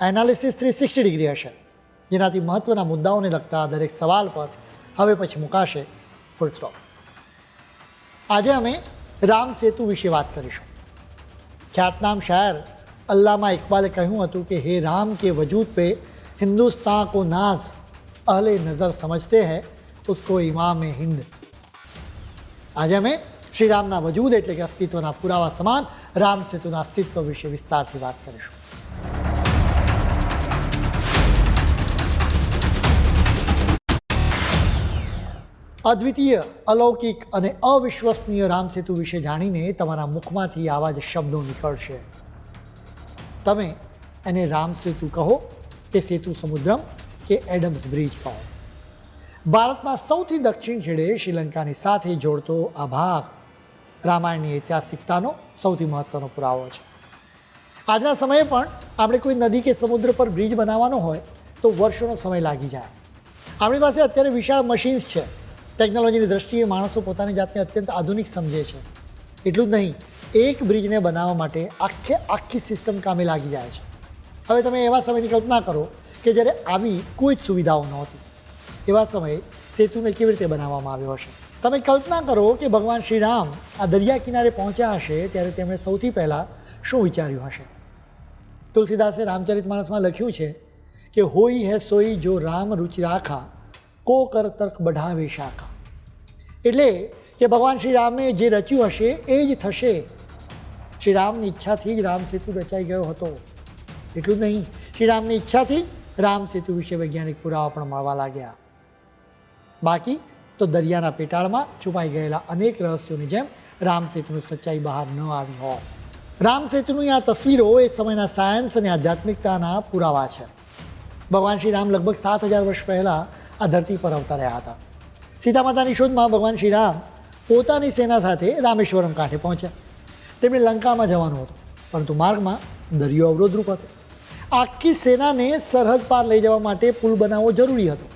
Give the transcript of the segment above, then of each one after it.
Analysis three sixty degree हे जेना महत्व मुद्दाओं ने लगता दरक सवाल पर हमें पीछे मुकाशे फूल स्टॉप आज अमें राम सेतु विषे बात करूँ ख्यातनाम शायर अल्लामा इकबाले कहूत कि हे राम के वजूद पे हिंदुस्तान को नाज अहले नज़र समझते हैं उसको इमाम हिंद आज अमें श्री रामना वजूद एट्ले अस्तित्व पुरावा सामन राम सेतु अस्तित्व विषय विस्तार से बात करूँ અદ્વિતીય, અલૌકિક અને અવિશ્વસનીય રામ સેતુ વિશે જાણીને તમારા મુખમાંથી આવા જ શબ્દો નીકળશે. તમે એને રામ સેતુ કહો કે સેતુ સમુદ્રમ કે એડમ્સ બ્રિજ કહો. ભારતના સૌથી દક્ષિણ છેડે શ્રીલંકાની સાથે જોડતો આ ભાગ રામાયણની ઐતિહાસિકતાનો સૌથી મહત્ત્વનો પુરાવો છે. આજના સમયે પણ આપણે કોઈ નદી કે સમુદ્ર પર બ્રિજ બનાવવાનો હોય તો વર્ષોનો સમય લાગી જાય. આપણી પાસે અત્યારે વિશાળ મશીન્સ છે. ટેકનોલોજીની દ્રષ્ટિએ માણસો પોતાની જાતને અત્યંત આધુનિક સમજે છે. એટલું જ નહીં, એક બ્રિજને બનાવવા માટે આખે આખી સિસ્ટમ કામે લાગી જાય છે. હવે તમે એવા સમયની કલ્પના કરો કે જ્યારે આવી કોઈ જ સુવિધાઓ નહોતી. એવા સમયે સેતુને કેવી રીતે બનાવવામાં આવ્યો હશે? તમે કલ્પના કરો કે ભગવાન શ્રી રામ આ દરિયા કિનારે પહોંચ્યા હશે ત્યારે તેમણે સૌથી પહેલાં શું વિચાર્યું હશે? તુલસીદાસે રામચરિત માણસમાં લખ્યું છે કે, હોઈ હે સોઈ જો રામ રુચિ રાખા કો કરતર્ક બઢાવે શાખા. એટલે કે ભગવાન શ્રી રામે જે રચ્યું હશે, એ જ થશે. શ્રી રામની ઈચ્છાથી જ રામ સેતુ રચાઈ ગયો હતો. એટલું જ નહીં, શ્રી રામની ઈચ્છાથી જ રામ સેતુ વિશે વૈજ્ઞાનિક પુરાવા પણ મળવા લાગ્યા. બાકી તો દરિયાના પેટાળમાં છુપાઈ ગયેલા અનેક રહસ્યોની જેમ રામ સેતુની સચ્ચાઈ બહાર ન આવી હોય. રામ સેતુની આ તસવીરો એ સમયના સાયન્સ અને આધ્યાત્મિકતાના પુરાવા છે. ભગવાન શ્રી રામ લગભગ સાત હજાર વર્ષ પહેલાં આ ધરતી પર અવતર્યા હતા. સીતા માતાની શોધમાં ભગવાન શ્રી રામ પોતાની સેના સાથે રામેશ્વરમ કાંઠે પહોંચ્યા. તેમણે લંકામાં જવાનું હતું, પરંતુ માર્ગમાં દરિયો અવરોધરૂપ હતો. આખી સેનાને સરહદ પાર લઈ જવા માટે પુલ બનાવવો જરૂરી હતો.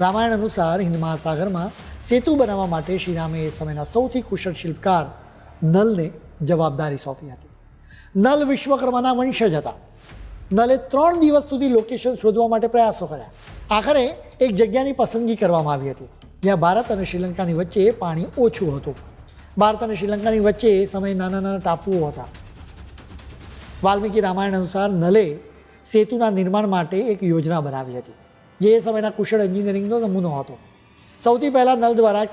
રામાયણ અનુસાર હિન્દ મહાસાગરમાં સેતુ બનાવવા માટે શ્રીરામે એ સમયના સૌથી કુશળ શિલ્પકાર નલને જવાબદારી સોંપી હતી. નલ વિશ્વકર્માના વંશજ હતા. નલે ત્રણ દિવસ સુધી લોકેશન શોધવા માટે પ્રયાસો કર્યા. આખરે એક જગ્યાની પસંદગી કરવામાં આવી હતી. જ્યાં ભારત અને શ્રીલંકાની વચ્ચે પાણી ઓછું હતું. ભારત અને શ્રીલંકાની વચ્ચે એ સમયે નાના નાના ટાપુઓ હતા. વાલ્મીકી રામાયણ અનુસાર નલે સેતુના નિર્માણ માટે એક યોજના બનાવી હતી, જે એ સમયના કુશળ એન્જિનિયરિંગનો નમૂનો હતો. સૌથી પહેલાં નલ દ્વારા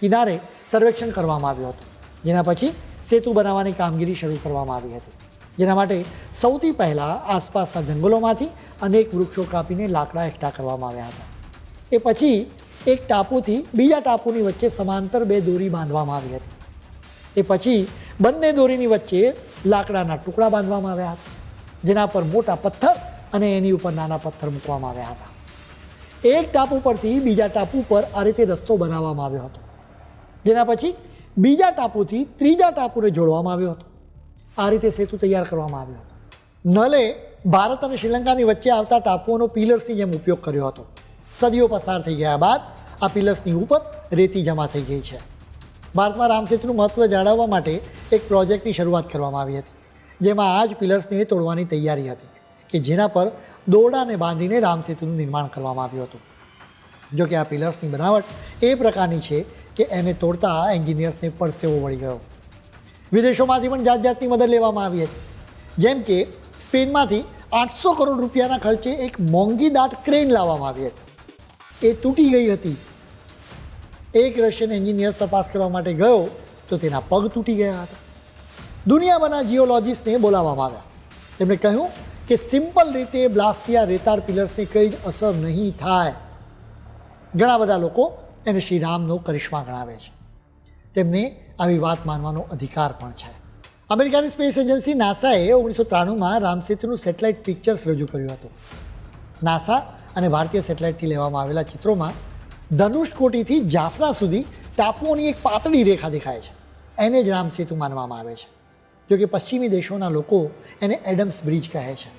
કિનારે સર્વેક્ષણ કરવામાં આવ્યું હતું. જેના પછી સેતુ બનાવવાની કામગીરી શરૂ કરવામાં આવી હતી. જેના માટે સૌથી પહેલાં આસપાસના જંગલોમાંથી અનેક વૃક્ષો કાપીને લાકડા એકઠા કરવામાં આવ્યા હતા. એ પછી એક ટાપુથી બીજા ટાપુની વચ્ચે સમાંતર બે દોરી બાંધવામાં આવી હતી. એ પછી બંને દોરીની વચ્ચે લાકડાના ટુકડા બાંધવામાં આવ્યા હતા, જેના પર મોટા પથ્થર અને એની ઉપર નાના પથ્થર મૂકવામાં આવ્યા હતા. એક ટાપુ પરથી બીજા ટાપુ પર આ રીતે રસ્તો બનાવવામાં આવ્યો હતો, જેના પછી બીજા ટાપુથી ત્રીજા ટાપુને જોડવામાં આવ્યો હતો. આ રીતે સેતુ તૈયાર કરવામાં આવ્યો હતો. નલે ભારત અને શ્રીલંકાની વચ્ચે આવતા ટાપુઓનો પિલર્સની જેમ ઉપયોગ કર્યો હતો. સદીઓ પસાર થઈ ગયા બાદ આ પિલર્સની ઉપર રેતી જમા થઈ ગઈ છે. ભારતમાં રામસેતુનું મહત્ત્વ જાળવવા માટે એક પ્રોજેક્ટની શરૂઆત કરવામાં આવી હતી, જેમાં આ જ પિલર્સને તોડવાની તૈયારી હતી, કે જેના પર દોરડાને બાંધીને રામસેતુનું નિર્માણ કરવામાં આવ્યું હતું. જોકે આ પિલર્સની બનાવટ એ પ્રકારની છે કે એને તોડતા એન્જિનિયર્સને પરસેવો વળી ગયો. વિદેશોમાંથી પણ જાત જાતની મદદ લેવામાં આવી હતી. જેમ કે, સ્પેનમાંથી આઠસો કરોડ રૂપિયાના ખર્ચે એક મોંઘી દાટ ક્રેન લાવવામાં આવી હતી. એ તૂટી ગઈ હતી. એક રશિયન એન્જિનિયર્સ તપાસ કરવા માટે ગયો, તો તેના પગ તૂટી ગયા હતા. દુનિયાભરના જીઓલોજીસ્ટને બોલાવવામાં આવ્યા. તેમણે કહ્યું કે સિમ્પલ રીતે બ્લાસ્ટિયા રેતાળ પિલર્સને કંઈ જ અસર નહીં થાય. ઘણા બધા લોકો એને શ્રી રામનો કરિશ્મા ગણાવે છે. તેમને આવી વાત માનવાનો અધિકાર પણ છે. અમેરિકાની સ્પેસ એજન્સી નાસાએ ઓગણીસો ત્રાણુંમાં રામસેતુનું સેટેલાઇટ પિક્ચર્સ રજૂ કર્યું હતું. નાસા અને ભારતીય સેટેલાઇટથી લેવામાં આવેલા ચિત્રોમાં ધનુષકોટીથી જાફના સુધી ટાપુઓની એક પાતળી રેખા દેખાય છે. એને જ રામ સેતુ માનવામાં આવે છે. જોકે પશ્ચિમી દેશોના લોકો એને એડમ્સ બ્રિજ કહે છે.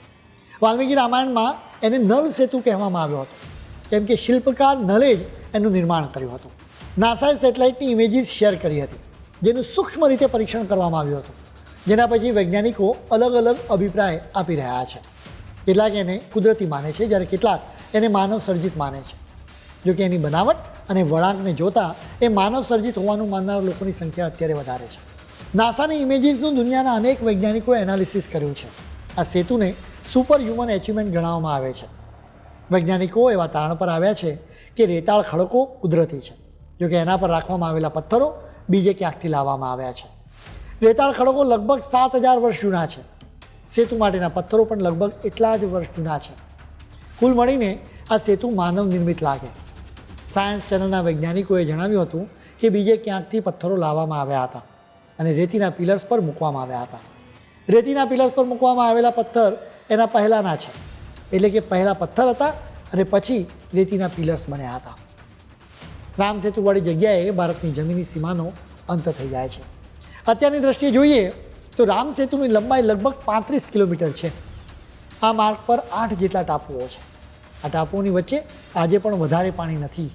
વાલ્મીકી રામાયણમાં એને નલ સેતુ કહેવામાં આવ્યો હતો. કેમ કે શિલ્પકાર નલે જ એનું નિર્માણ કર્યું હતું. નાસાએ સેટેલાઇટની ઇમેજીસ શેર કરી હતી. જેનું સૂક્ષ્મ રીતે પરીક્ષણ કરવામાં આવ્યું હતું. જેના પછી વૈજ્ઞાનિકો અલગ અલગ અભિપ્રાય આપી રહ્યા છે. કેટલાક એને કુદરતી માને છે, જ્યારે કેટલાક એને માનવ સર્જિત માને છે. જોકે એની બનાવટ અને વળાંકને જોતાં એ માનવ સર્જિત હોવાનું માનનાર લોકોની સંખ્યા અત્યારે વધારે છે. નાસાની ઇમેજીસનું દુનિયાના અનેક વૈજ્ઞાનિકોએ એનાલિસિસ કર્યું છે. આ સેતુને સુપર હ્યુમન એચિવમેન્ટ ગણાવવામાં આવે છે. વૈજ્ઞાનિકો એવા તારણ પર આવ્યા છે કે રેતાળ ખડકો કુદરતી છે. જોકે એના પર રાખવામાં આવેલા પથ્થરો બીજે ક્યાંકથી લાવવામાં આવ્યા છે? રેતાળ ખડકો લગભગ સાત હજાર વર્ષ જૂના છે. સેતુ માટેના પથ્થરો પણ લગભગ એટલા જ વર્ષ જૂના છે. કુલ મળીને આ સેતુ માનવ નિર્મિત લાગે. સાયન્સ ચેનલના વૈજ્ઞાનિકોએ જણાવ્યું હતું કે બીજે ક્યાંકથી પથ્થરો લાવવામાં આવ્યા હતા અને રેતીના પિલર્સ પર મૂકવામાં આવ્યા હતા. રેતીના પિલર્સ પર મૂકવામાં આવેલા પથ્થર એના પહેલાંના છે. એટલે કે પહેલાં પથ્થર હતા અને પછી રેતીના પિલર્સ બન્યા હતા. રામ સેતુવાળી જગ્યાએ ભારતની જમીની સીમાનો અંત થઈ જાય છે. અત્યારની દ્રષ્ટિએ જોઈએ તો રામ સેતુની લંબાઈ લગભગ પાંત્રીસ કિલોમીટર છે. આ માર્ગ પર આઠ જેટલા ટાપુઓ છે. આ ટાપુઓની વચ્ચે આજે પણ વધારે પાણી નથી.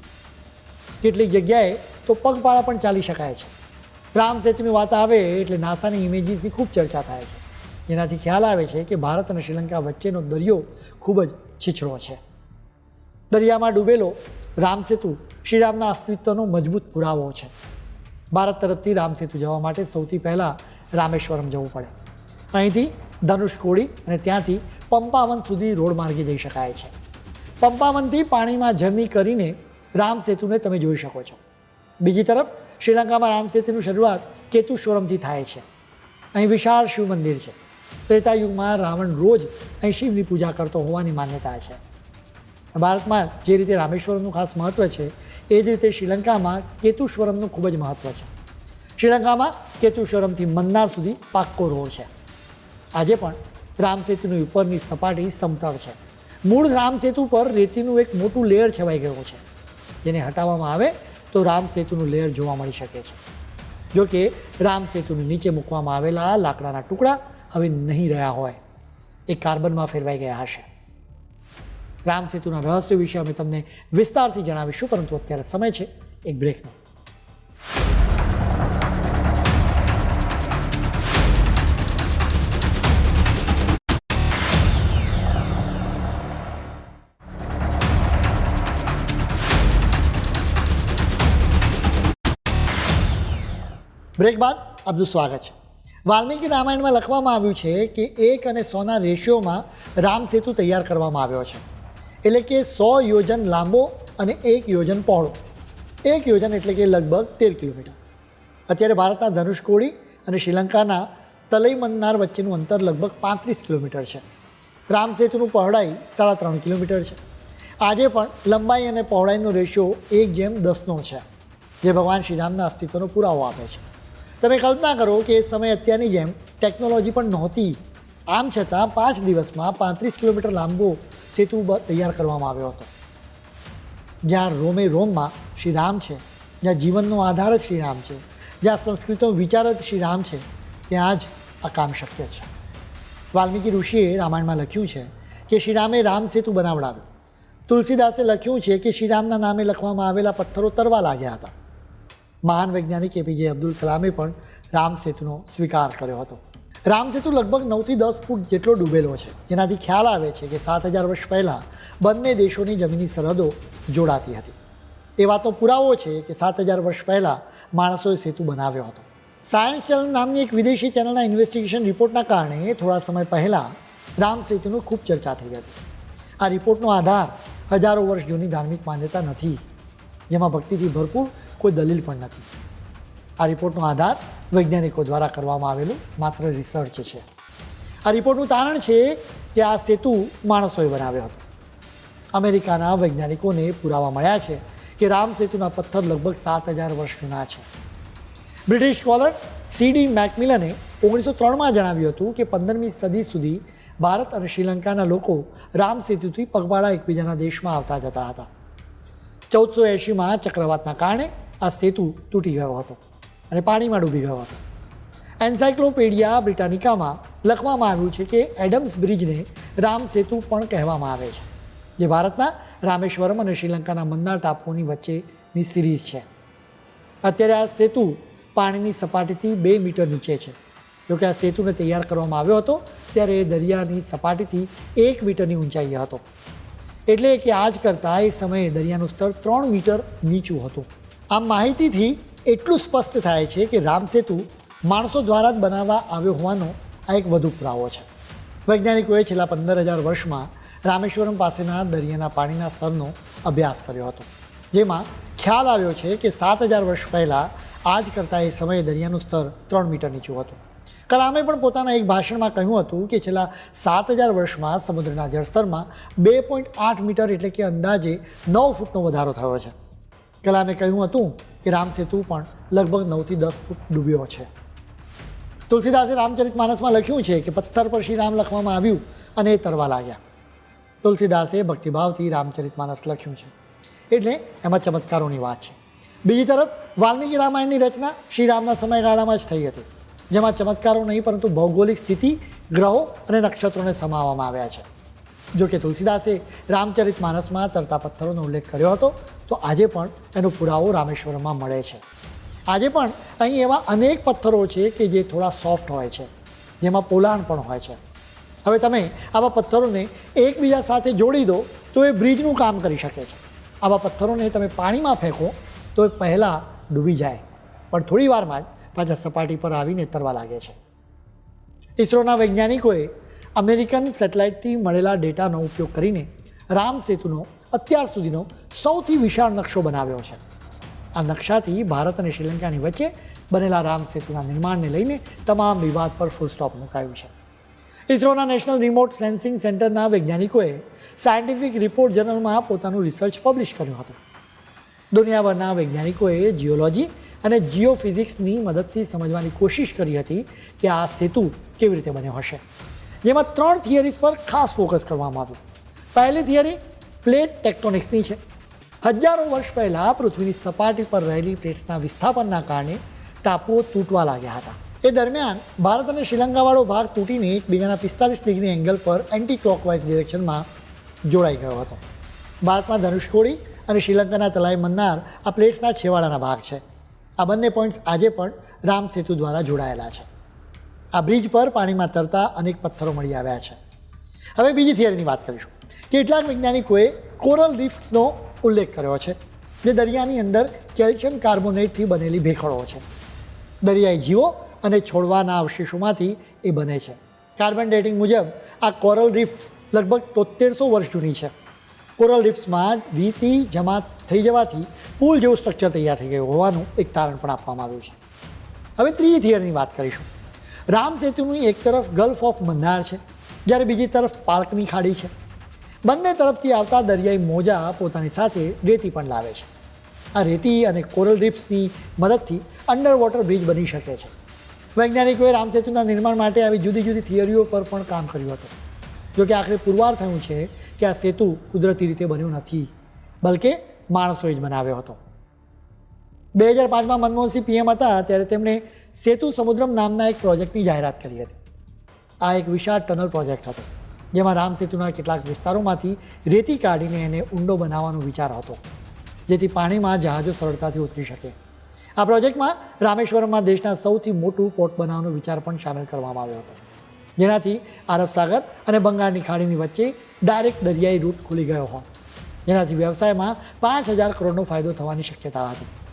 કેટલીક જગ્યાએ તો પગપાળા પણ ચાલી શકાય છે. રામ સેતુની વાત આવે એટલે નાસાની ઇમેજીસની ખૂબ ચર્ચા થાય છે. જેનાથી ખ્યાલ આવે છે કે ભારત અને શ્રીલંકા વચ્ચેનો દરિયો ખૂબ જ છીછરો છે. દરિયામાં ડૂબેલો રામ સેતુ શ્રીરામના અસ્તિત્વનો મજબૂત પુરાવો છે. ભારત તરફથી રામસેતુ જવા માટે સૌથી પહેલાં રામેશ્વરમ જવું પડે. અહીંથી ધનુષકોડી અને ત્યાંથી પંપાવન સુધી રોડ માર્ગે જઈ શકાય છે. પંપાવનથી પાણીમાં જર્ની કરીને રામ સેતુને તમે જોઈ શકો છો. બીજી તરફ શ્રીલંકામાં રામસેતુની શરૂઆત કેતુશ્વરમથી થાય છે. અહીં વિશાળ શિવ મંદિર છે. ત્રેતાયુગમાં રાવણ રોજ અહીં શિવની પૂજા કરતો હોવાની માન્યતા છે. ભારતમાં જે રીતે રામેશ્વરમનું ખાસ મહત્ત્વ છે, એ જ રીતે શ્રીલંકામાં કેતુશ્વરમનું ખૂબ જ મહત્ત્વ છે. શ્રીલંકામાં કેતુશ્વરમથી મન્નાર સુધી પાક્કો રોડ છે. આજે પણ રામસેતુની ઉપરની સપાટી સમતળ છે. મૂળ રામસેતુ પર રેતીનું એક મોટું લેયર છવાઈ ગયું છે. જેને હટાવવામાં આવે તો રામ સેતુનું લેયર જોવા મળી શકે છે. જો કે રામ નીચે મૂકવામાં આવેલા લાકડાના ટુકડા હવે નહીં રહ્યા હોય. એ કાર્બનમાં ફેરવાઈ ગયા હશે. રામ સેતુના રહસ્ય વિશે અમે તમને વિસ્તારથી જણાવીશું, પરંતુ અત્યારે સમય છે એક બ્રેકનો બ્રેક બાદ આપનું સ્વાગત છે. વાલ્મીકી રામાયણમાં લખવામાં આવ્યું છે કે એક અને સોના રેશિયોમાં રામ સેતુ તૈયાર કરવામાં આવ્યો છે. એટલે કે સો યોજન લાંબો અને એક યોજન પહોળો. એક યોજન એટલે કે લગભગ તેર કિલોમીટર. અત્યારે ભારતના ધનુષકોડી અને શ્રીલંકાના તલઈ મન્નાર વચ્ચેનું અંતર લગભગ પાંત્રીસ કિલોમીટર છે. રામ સેતુનું પહોળાઈ સાડા ત્રણ કિલોમીટર છે. આજે પણ લંબાઈ અને પહોળાઈનો રેશિયો એક જેમ દસનો છે, જે ભગવાન શ્રીરામના અસ્તિત્વનો પુરાવો આપે છે. તમે કલ્પના કરો કે એ સમય અત્યારની જેમ ટેકનોલોજી પણ નહોતી. આમ છતાં પાંચ દિવસમાં પાંત્રીસ કિલોમીટર લાંબો સેતુ તૈયાર કરવામાં આવ્યો હતો. જ્યાં રોમે રોમમાં શ્રી રામ છે, જ્યાં જીવનનો આધાર જ શ્રીરામ છે, જ્યાં સંસ્કૃતનો વિચાર જ શ્રીરામ છે, ત્યાં જ આ કામ શક્ય છે. વાલ્મીકી ઋષિએ રામાયણમાં લખ્યું છે કે શ્રીરામે રામ સેતુ બનાવડાવ્યો. તુલસીદાસે લખ્યું છે કે શ્રીરામના નામે લખવામાં આવેલા પથ્થરો તરવા લાગ્યા હતા. મહાન વૈજ્ઞાનિક એપીજે અબ્દુલ કલામે પણ રામ સેતુનો સ્વીકાર કર્યો હતો. રામ સેતુ લગભગ નવથી દસ ફૂટ જેટલો ડૂબેલો છે. જેનાથી ખ્યાલ આવે છે કે સાત હજાર વર્ષ પહેલાં બંને દેશોની જમીની સરહદો જોડાતી હતી. એ વાતનો પુરાવો છે કે સાત હજાર વર્ષ પહેલાં માણસોએ સેતુ બનાવ્યો હતો. સાયન્સ ચેનલ નામની એક વિદેશી ચેનલના ઇન્વેસ્ટિગેશન રિપોર્ટના કારણે થોડા સમય પહેલાં રામ સેતુનું ખૂબ ચર્ચા થઈ હતી. આ રિપોર્ટનો આધાર હજારો વર્ષ જૂની ધાર્મિક માન્યતા નથી. જેમાં ભક્તિથી ભરપૂર કોઈ દલીલ પણ નથી. આ રિપોર્ટનો આધાર વૈજ્ઞાનિકો દ્વારા કરવામાં આવેલું માત્ર રિસર્ચ છે. આ રિપોર્ટનું તારણ છે કે આ સેતુ માણસોએ બનાવ્યો હતો. અમેરિકાના વૈજ્ઞાનિકોને પુરાવા મળ્યા છે કે રામ સેતુના પથ્થર લગભગ સાત હજાર વર્ષ જૂના છે. બ્રિટિશ સ્કોલર સીડી મેકમિલને ઓગણીસો ત્રણમાં જણાવ્યું હતું કે પંદરમી સદી સુધી ભારત અને શ્રીલંકાના લોકો રામ સેતુથી પગપાળા એકબીજાના દેશમાં આવતા જતા હતા. ચૌદસો એંશીમાં ચક્રવાતના કારણે આ સેતુ તૂટી ગયો હતો. અને પાણીમાં ડૂબી ગયો હતો. એન્સાયક્લોપીડિયા બ્રિટાનિકામાં લખવામાં આવ્યું છે કે એડમ્સ બ્રિજને રામ સેતુ પણ કહેવામાં આવે છે, જે ભારતના રામેશ્વરમ અને શ્રીલંકાના મન્નાર ટાપુઓની વચ્ચેની સિરીઝ છે. અત્યારે આ સેતુ પાણીની સપાટીથી બે મીટર નીચે છે. જોકે આ સેતુને તૈયાર કરવામાં આવ્યો હતો, ત્યારે એ દરિયાની સપાટીથી એક મીટરની ઊંચાઈએ હતો. એટલે કે આજ કરતાં એ સમયે દરિયાનું સ્તર ત્રણ મીટર નીચું હતું. આ માહિતીથી એટલું સ્પષ્ટ થાય છે કે રામ સેતુ માણસો દ્વારા જ બનાવવા આવ્યો હોવાનો આ એક વધુ પુરાવો છે. વૈજ્ઞાનિકોએ છેલ્લા પંદર હજાર વર્ષમાં રામેશ્વરમ પાસેના દરિયાના પાણીના સ્તરનો અભ્યાસ કર્યો હતો, જેમાં ખ્યાલ આવ્યો છે કે સાત હજાર વર્ષ પહેલાં આજ કરતાં એ સમયે દરિયાનું સ્તર ત્રણ મીટર નીચું હતું. કલામે પણ પોતાના એક ભાષણમાં કહ્યું હતું કે છેલ્લા સાત હજાર વર્ષમાં સમુદ્રના જળસ્તરમાં બે પોઈન્ટ આઠ મીટર એટલે કે અંદાજે નવ ફૂટનો વધારો થયો છે. કલામે કહ્યું હતું કે રામ સેતુ પણ લગભગ નવથી દસ ફૂટ ડૂબ્યો છે. તુલસીદાસે રામચરિત માનસમાં લખ્યું છે કે પથ્થર પર શ્રી રામ લખવામાં આવ્યું અને એ તરવા લાગ્યા. તુલસીદાસે ભક્તિભાવથી રામચરિત માનસ લખ્યું છે. એટલે એમાં ચમત્કારોની વાત છે. બીજી તરફ, વાલ્મીકી રામાયણની રચના શ્રીરામના સમયગાળામાં જ થઈ હતી, જેમાં ચમત્કારો નહીં પરંતુ ભૌગોલિક સ્થિતિ, ગ્રહો અને નક્ષત્રોને સમાવવામાં આવ્યા છે. જો કે તુલસીદાસે રામચરિત માનસમાં ચરતા પથ્થરોનો ઉલ્લેખ કર્યો હતો, તો આજે પણ એનો પુરાવો રામેશ્વરમમાં મળે છે. આજે પણ અહીં એવા અનેક પથ્થરો છે કે જે થોડા સોફ્ટ હોય છે, જેમાં પોલાણ પણ હોય છે. હવે તમે આવા પથ્થરોને એકબીજા સાથે જોડી દો, તો એ બ્રિજનું કામ કરી શકે છે. આવા પથ્થરોને તમે પાણીમાં ફેંકો, તો એ પહેલાં ડૂબી જાય. પણ થોડી વારમાં જ પાછા સપાટી પર આવીને તરવા લાગે છે. ઇસરોના વૈજ્ઞાનિકોએ અમેરિકન સેટેલાઇટથી મળેલા ડેટાનો ઉપયોગ કરીને રામ સેતુનો અત્યાર સુધીનો સૌથી વિશાળ નકશો બનાવ્યો છે. આ નકશાથી ભારત અને શ્રીલંકાની વચ્ચે બનેલા રામ સેતુના નિર્માણને લઈને તમામ વિવાદ પર ફૂલ સ્ટોપ મુકાયું છે. ઇસરોના નેશનલ રિમોટ સેન્સિંગ સેન્ટરના વૈજ્ઞાનિકોએ સાયન્ટિફિક રિપોર્ટ જર્નલમાં પોતાનું રિસર્ચ પબ્લિશ કર્યું હતું. દુનિયાભરના વૈજ્ઞાનિકોએ જીઓલોજી અને જીઓફિઝિક્સની મદદથી સમજવાની કોશિશ કરી હતી કે આ સેતુ કેવી રીતે બન્યો હશે. જેમાં ત્રણ થિયરીઝ પર ખાસ ફોકસ કરવામાં આવ્યું. પહેલી થિયરી પ્લેટ ટેક્ટોનિક્સની છે. હજારો વર્ષ પહેલાં પૃથ્વીની સપાટી પર રહેલી પ્લેટ્સના વિસ્થાપનના કારણે ટાપુઓ તૂટવા લાગ્યા હતા. એ દરમિયાન ભારત અને શ્રીલંકાવાળો ભાગ તૂટીને એકબીજાના પિસ્તાલીસ ડિગ્રી એંગલ પર એન્ટી ક્લોકવાઇઝ ડિરેક્શનમાં જોડાઈ ગયો હતો. ભારતમાં ધનુષકોડી અને શ્રીલંકાના તલાઈ મન્નાર આ પ્લેટ્સના છેવાડાના ભાગ છે. આ બંને પોઈન્ટ્સ આજે પણ રામ સેતુ દ્વારા જોડાયેલા છે. આ બ્રિજ પર પાણીમાં તરતા અનેક પથ્થરો મળી આવ્યા છે. હવે બીજી થિયરીની વાત કરીશું. કેટલાક વૈજ્ઞાનિકોએ કોરલ રીફ્સનો ઉલ્લેખ કર્યો છે જે દરિયાની અંદર કેલ્શિયમ કાર્બોનેટથી બનેલી ભેખડો છે. દરિયાઈ જીવો અને છોડવાના અવશેષોમાંથી એ બને છે. કાર્બન ડેટિંગ મુજબ આ કોરલ રીફ્સ લગભગ તોતેરસો વર્ષ જૂની છે. કોરલ રીફ્સમાં રીતી જમા થઈ જવાથી પુલ જેવું સ્ટ્રક્ચર તૈયાર થઈ ગયું હોવાનું એક તારણ પણ આપવામાં આવ્યું છે. હવે ત્રીજી થિયરની વાત કરીશું. રામ સેતુની એક તરફ ગલ્ફ ઓફ મંદાર છે, જ્યારે બીજી તરફ પાર્કની ખાડી છે. બંને તરફથી આવતા દરિયાઈ મોજા પોતાની સાથે રેતી પણ લાવે છે. આ રેતી અને કોરલ રીફ્સની મદદથી અંડર વોટર બ્રિજ બની શકે છે. વૈજ્ઞાનિકોએ રામસેતુના નિર્માણ માટે આવી જુદી જુદી થિયરીઓ પર પણ કામ કર્યું હતું. જોકે આખરે પુરવાર થયું છે કે આ સેતુ કુદરતી રીતે બન્યો નથી, બલકે માણસોએ જ બનાવ્યો હતો. બે હજાર પાંચમાં મનમોહનસિંહ પીએમ હતા, ત્યારે તેમણે સેતુ સમુદ્રમ નામના એક પ્રોજેક્ટની જાહેરાત કરી હતી. આ એક વિશાળ ટનલ પ્રોજેક્ટ હતો, જેમાં રામ સેતુના કેટલાક વિસ્તારોમાંથી રેતી કાઢીને એને ઊંડો બનાવવાનો વિચાર હતો, જેથી પાણીમાં જહાજો સરળતાથી ઉતરી શકે. આ પ્રોજેક્ટમાં રામેશ્વરમમાં દેશના સૌથી મોટું પોર્ટ બનાવવાનો વિચાર પણ સામેલ કરવામાં આવ્યો હતો. જેનાથી આરબ સાગર અને બંગાળની ખાડીની વચ્ચે ડાયરેક્ટ દરિયાઈ રૂટ ખુલી ગયો હોત. જેનાથી વ્યવસાયમાં પાંચ હજાર કરોડનો ફાયદો થવાની શક્યતા હતી.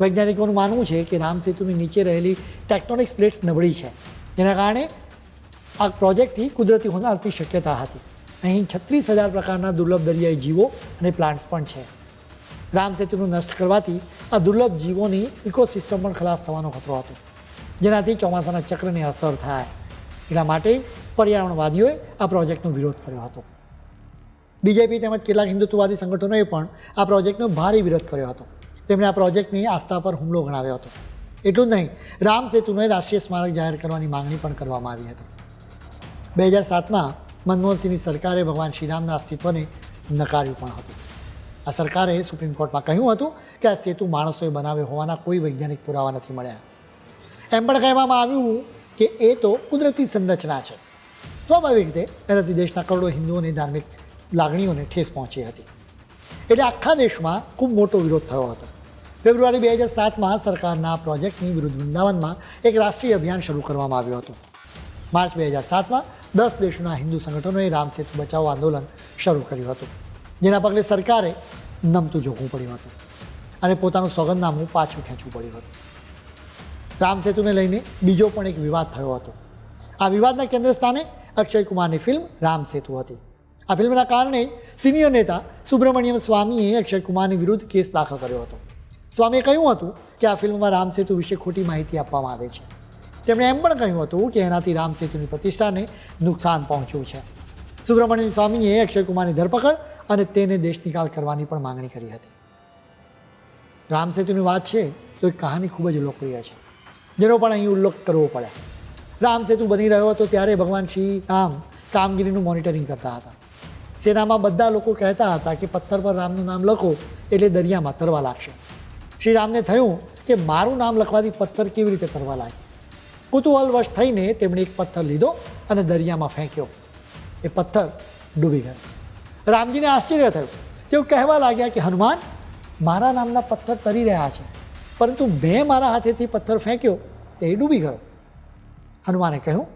વૈજ્ઞાનિકોનું માનવું છે કે રામ સેતુની નીચે રહેલી ટેક્ટોનિક્સ પ્લેટ્સ નબળી છે. જેના કારણે આ પ્રોજેક્ટથી કુદરતી હોનારતી શક્યતા હતી. અહીં છત્રીસ હજાર પ્રકારના દુર્લભ દરિયાઈ જીવો અને પ્લાન્ટ્સ પણ છે. રામ સેતુનું નષ્ટ કરવાથી આ દુર્લભ જીવોની ઇકોસિસ્ટમ પણ ખલાસ થવાનો ખતરો હતો. જેનાથી ચોમાસાના ચક્રને અસર થાય. એટલા માટે પર્યાવરણવાદીઓએ આ પ્રોજેક્ટનો વિરોધ કર્યો હતો. બીજેપી તેમજ કેટલાક હિન્દુત્વવાદી સંગઠનોએ પણ આ પ્રોજેક્ટનો ભારે વિરોધ કર્યો હતો. તેમણે આ પ્રોજેક્ટની આસ્થા પર હુમલો ગણાવ્યો હતો. એટલું જ નહીં, રામ સેતુને રાષ્ટ્રીય સ્મારક જાહેર કરવાની માંગણી પણ કરવામાં આવી હતી. બે હજાર સાતમાં મનમોહનસિંહની સરકારે ભગવાન શ્રીરામના અસ્તિત્વને નકાર્યું પણ હતું. આ સરકારે સુપ્રીમ કોર્ટમાં કહ્યું હતું કે આ સેતુ માણસોએ બનાવ્યો હોવાના કોઈ વૈજ્ઞાનિક પુરાવા નથી મળ્યા. એમ પણ કહેવામાં આવ્યું કે એ તો કુદરતી સંરચના છે. સ્વાભાવિક રીતે એનાથી દેશના કરોડો હિન્દુઓની ધાર્મિક લાગણીઓને ઠેસ પહોંચી હતી. એટલે આખા દેશમાં ખૂબ મોટો વિરોધ થયો હતો. ફેબ્રુઆરી બે હજાર સાતમાં સરકારના પ્રોજેક્ટની વિરુદ્ધ વૃંદાવનમાં એક રાષ્ટ્રીય અભિયાન શરૂ કરવામાં આવ્યું હતું. માર્ચ બે હજાર સાતમાં દસ દેશોના હિન્દુ સંગઠનોએ રામસેતુ બચાવ આંદોલન શરૂ કર્યું હતું, જેના પગલે સરકારે નમતું જોખવું પડ્યું હતું અને પોતાનું સોગંદનામું પાછું ખેંચવું પડ્યું હતું. રામસેતુને લઈને બીજો પણ એક વિવાદ થયો હતો. આ વિવાદના કેન્દ્ર સ્થાને અક્ષય કુમારની ફિલ્મ રામ સેતુ હતી. આ ફિલ્મના કારણે જ સિનિયર નેતા સુબ્રમણ્યમ સ્વામીએ અક્ષય કુમારની વિરુદ્ધ કેસ દાખલ કર્યો હતો. સ્વામીએ કહ્યું હતું કે આ ફિલ્મમાં રામ સેતુ વિશે ખોટી માહિતી આપવામાં આવે છે. તેમણે એમ પણ કહ્યું હતું કે એનાથી રામ સેતુની પ્રતિષ્ઠાને નુકસાન પહોંચ્યું છે. સુબ્રમણ્યમ સ્વામીએ અક્ષય કુમારની ધરપકડ અને તેને દેશ નિકાલ કરવાની પણ માંગણી કરી હતી. રામ સેતુની વાત છે તો એક કહાની ખૂબ જ લોકપ્રિય છે. જેનો પણ અહીં ઉલ્લેખ કરવો પડે. રામ સેતુ બની રહ્યો હતો ત્યારે ભગવાન શ્રી રામ કામગીરીનું મોનિટરિંગ કરતા હતા. સેનામાં બધા લોકો કહેતા હતા કે પથ્થર પર રામનું નામ લખો એટલે દરિયામાં તરવા લાગશે. શ્રી રામને થયું કે મારું નામ લખવાથી પથ્થર કેવી રીતે તરવા લાગે કુતૂહલવશ થઈને તેમણે એક પથ્થર લીધો અને દરિયામાં ફેંક્યો. એ પથ્થર ડૂબી ગયો. રામજીને આશ્ચર્ય થયું. તેઓ કહેવા લાગ્યા કે, હનુમાન, મારા નામના પથ્થર તરી રહ્યા છે, પરંતુ મેં મારા હાથેથી પથ્થર ફેંક્યો, તે ડૂબી ગયો. હનુમાને કહ્યું,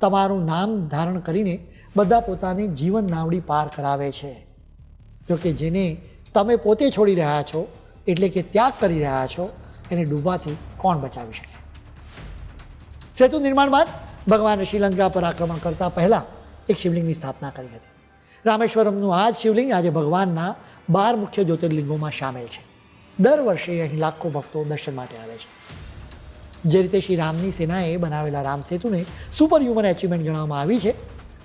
તમારું નામ ધારણ કરીને બધા પોતાની જીવન નાવડી પાર કરાવે છે. જોકે જેને તમે પોતે છોડી રહ્યા છો એટલે કે ત્યાગ કરી રહ્યા છો એને ડૂબવાથી કોણ બચાવી શકે? સેતુ નિર્માણ બાદ ભગવાને શ્રીલંકા પર આક્રમણ કરતા પહેલાં એક શિવલિંગની સ્થાપના કરી હતી. રામેશ્વરમનું આ જ શિવલિંગ આજે ભગવાનના બાર મુખ્ય જ્યોતિર્લિંગોમાં સામેલ છે. દર વર્ષે અહીં લાખો ભક્તો દર્શન માટે આવે છે. જે રીતે શ્રી રામની સેનાએ બનાવેલા રામ સેતુને સુપર હ્યુમન એચિવમેન્ટ ગણવામાં આવી છે,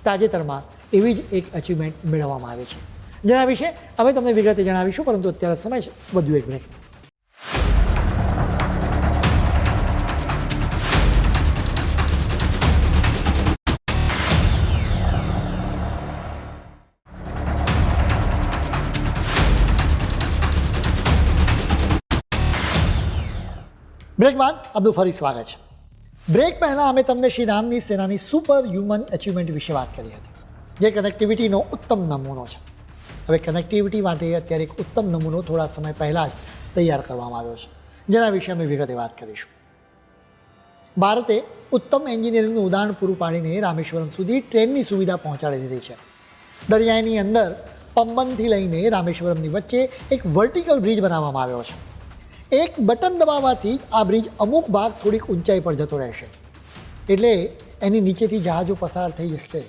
તાજેતરમાં એવી જ એક અચીવમેન્ટ મેળવવામાં આવી છે. જેના વિશે અમે તમને વિગતે જણાવીશું, પરંતુ અત્યારે સમય છે. વધુ એક બ્રેક બ્રેક બાદ આપનું ફરી સ્વાગત છે. બ્રેક પહેલાં અમે તમને શ્રી રામની સેનાની સુપર હ્યુમન અચીવમેન્ટ વિશે વાત કરી હતી, જે કનેક્ટિવિટીનો ઉત્તમ નમૂનો છે. હવે કનેક્ટિવિટી માટે અત્યારે એક ઉત્તમ નમૂનો થોડા સમય પહેલાં જ તૈયાર કરવામાં આવ્યો છે. જેના વિશે અમે વિગતે વાત કરીશું. ભારતે ઉત્તમ એન્જિનિયરિંગનું ઉદાહરણ પૂરું પાડીને રામેશ્વરમ સુધી ટ્રેનની સુવિધા પહોંચાડી દીધી છે. દરિયાની અંદર પંબનથી લઈને રામેશ્વરમની વચ્ચે એક વર્ટિકલ બ્રિજ બનાવવામાં આવ્યો છે. એક બટન દબાવવાથી આ બ્રિજ અમુક ભાગ થોડીક ઊંચાઈ પર જતો રહેશે. એટલે એની નીચેથી જહાજો પસાર થઈ જશે.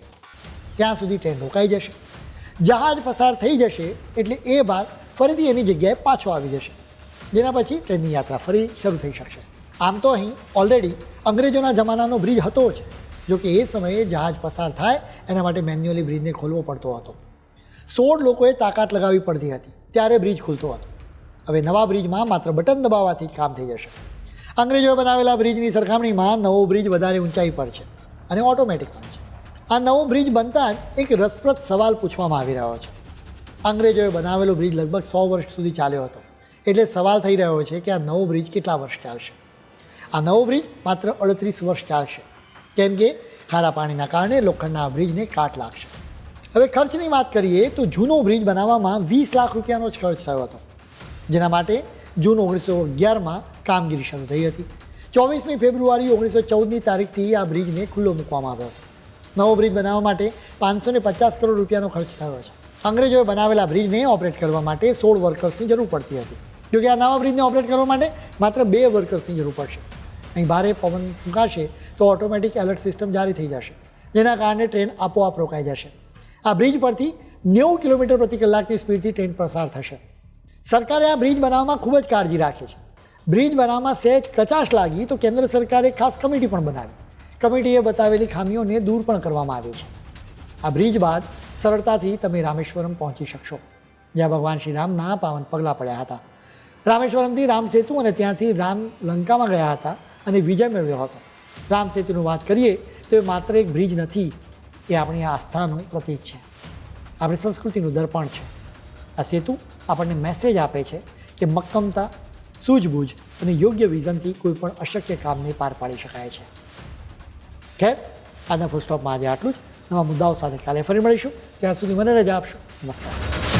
ત્યાં સુધી ટ્રેન રોકાઈ જશે. જહાજ પસાર થઈ જશે એટલે એ ભાર ફરીથી એની જગ્યાએ પાછો આવી જશે. જેના પછી ટ્રેનની યાત્રા ફરી શરૂ થઈ શકશે. આમ તો અહીં ઓલરેડી અંગ્રેજોના જમાનાનો બ્રિજ હતો જ, જો કે એ સમયે જહાજ પસાર થાય એના માટે મેન્યુઅલી બ્રિજને ખોલવો પડતો હતો. સોળ લોકોએ તાકાત લગાવવી પડતી હતી, ત્યારે બ્રિજ ખુલતો હતો. હવે નવા બ્રિજમાં માત્ર બટન દબાવવાથી જ કામ થઈ જશે. અંગ્રેજોએ બનાવેલા બ્રિજની સરખામણીમાં નવો બ્રિજ વધારે ઊંચાઈ પર છે અને ઓટોમેટિક પણ છે. આ નવો બ્રિજ બનતા જ એક રસપ્રદ સવાલ પૂછવામાં આવી રહ્યો છે. અંગ્રેજોએ બનાવેલો બ્રિજ લગભગ સો વર્ષ સુધી ચાલ્યો હતો. એટલે સવાલ થઈ રહ્યો છે કે આ નવો બ્રિજ કેટલા વર્ષ ચાલશે? આ નવો બ્રિજ માત્ર અડત્રીસ વર્ષ ચાલશે. કેમ કે ખારા પાણીના કારણે લોખંડના આ બ્રિજને કાટ લાગશે. હવે ખર્ચની વાત કરીએ તો જૂનો બ્રિજ બનાવવામાં વીસ લાખ રૂપિયાનો જ ખર્ચ થયો હતો. જેના માટે જૂન ઓગણીસો અગિયારમાં કામગીરી શરૂ થઈ હતી. ચોવીસમી ફેબ્રુઆરી ઓગણીસો ચૌદની તારીખથી આ બ્રિજને ખુલ્લો મૂકવામાં આવ્યો હતો. નવો બ્રિજ બનાવવા માટે પાંચસો ને પચાસ કરોડ રૂપિયાનો ખર્ચ થયો છે. અંગ્રેજોએ બનાવેલા બ્રિજને ઓપરેટ કરવા માટે સોળ વર્કર્સની જરૂર પડતી હતી. જોકે આ નવા બ્રિજને ઓપરેટ કરવા માટે માત્ર બે વર્કર્સની જરૂર પડશે. અહીં ભારે પવન ફૂંકાશે તો ઓટોમેટિક એલર્ટ સિસ્ટમ જારી થઈ જશે, જેના કારણે ટ્રેન આપોઆપ રોકાઈ જશે. આ બ્રિજ પરથી નેવું કિલોમીટર પ્રતિ કલાકની સ્પીડથી ટ્રેન પસાર થશે. સરકારે આ બ્રિજ બનાવવામાં ખૂબ જ કાળજી રાખી છે. બ્રિજ બનાવવામાં સહેજ કચાશ લાગી તો કેન્દ્ર સરકારે ખાસ કમિટી પણ બનાવી. કમિટીએ બતાવેલી ખામીઓને દૂર પણ કરવામાં આવી છે. આ બ્રિજ બાદ સરળતાથી તમે રામેશ્વરમ પહોંચી શકશો. જ્યાં ભગવાન શ્રી રામના પાવન પગલાં પડ્યા હતા. રામેશ્વરમથી રામ સેતુ અને ત્યાંથી રામ લંકામાં ગયા હતા અને વિજય મેળવ્યો હતો. રામ સેતુની વાત કરીએ તો એ માત્ર એક બ્રિજ નથી, એ આપણી આસ્થાનું પ્રતીક છે. આપણી સંસ્કૃતિનું દર્પણ છે. આ સેતુ આપણને મેસેજ આપે છે કે મક્કમતા, સૂઝબૂઝ અને યોગ્ય વિઝનથી કોઈ પણ અશક્ય કામને પાર પાડી શકાય છે. ખેર આજના ફૂલ સ્ટોપમાં આજે આટલું જ. નવા મુદ્દાઓ સાથે કાલે ફરી મળીશું. ત્યાં સુધી મને રજા આપશો. નમસ્કાર.